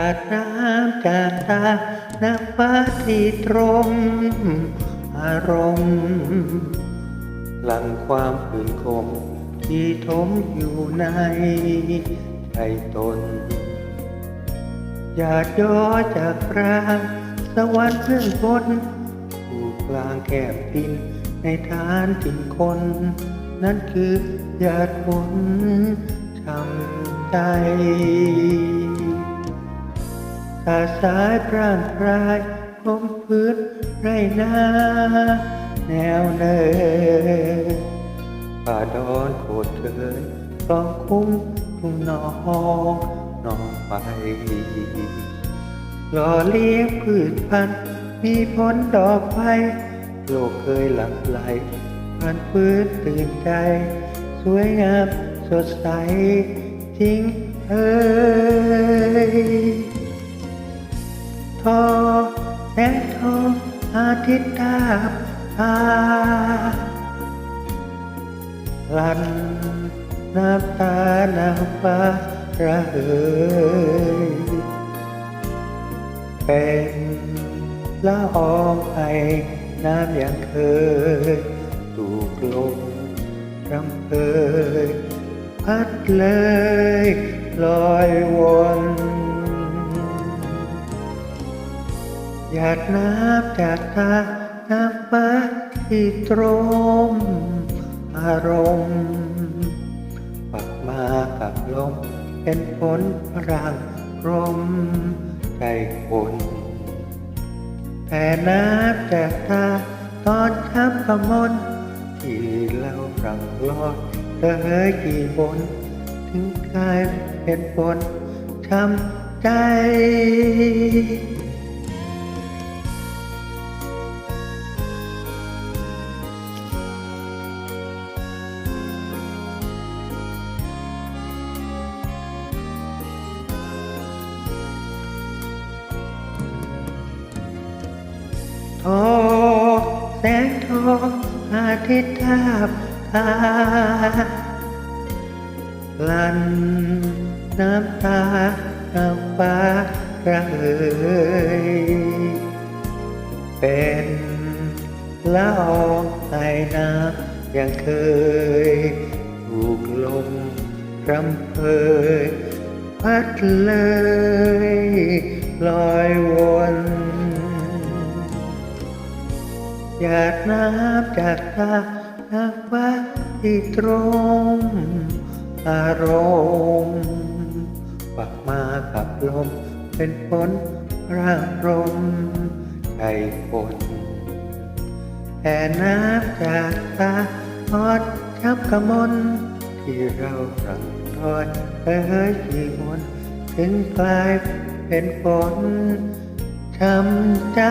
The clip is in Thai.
าดน้ำจากตาน้ำฟ้าที่ตรงอารมณ์หลังความผื่นคม ที่ทมอยู่ในใจตนอยาดย้อจากรางสวรรค์เพื่อนคนอยู่กลางแคบดินในฐานถิ่นคน นั่นคือหยาดฝนช้ำใจ ตาสายพร่างพรายพรมพื้นไรนาแนวเนินป่าดอนโคดเกินกองคุ้มทุ่งนองนองไปหล่อเลี้ยงพืชพันธุ์มีผลดอกไม้โลกเคยหลับไหลผ่านพื้นตื่นใจ สวยงามสดใสจริงเอ้ย ทิตย์ทาบตาหลันน้ำตาน้ำฟ้าระเหยเป็นละอองไอน้ำอยังเคย ถูกลมรำเพยพัดเลยลอยวน หยาดน้ำจากตาน้ำฟ้าที่ตรม อารมณ์ปักมากับลม เป็นผลพรังรมใจคนแต่น้ำจากตาตอนช้ำกระมนที่เรารังรอดเธอเฮ้ยกี่บน ถึงกลายเป็นฝนช้ำใจ ทอแสงทองอาทิตย์ทาบตาลันน้ำตาน้ำฟ้าระเหยเป็นละอองไอน้ำยังเคย ถูกลมรำเพยพัดเลยลอย หยาดน้ำจากตาน้ำฟ้าที่ตรงอารมณ์ปักมากับลมเป็นฝนร่างรมใจฝนแต่น้ำจากตาทอดชับกระมนที่เรารังทอดเอ้ยกี่มนถึงกลายเป็นฝนช้ำใจ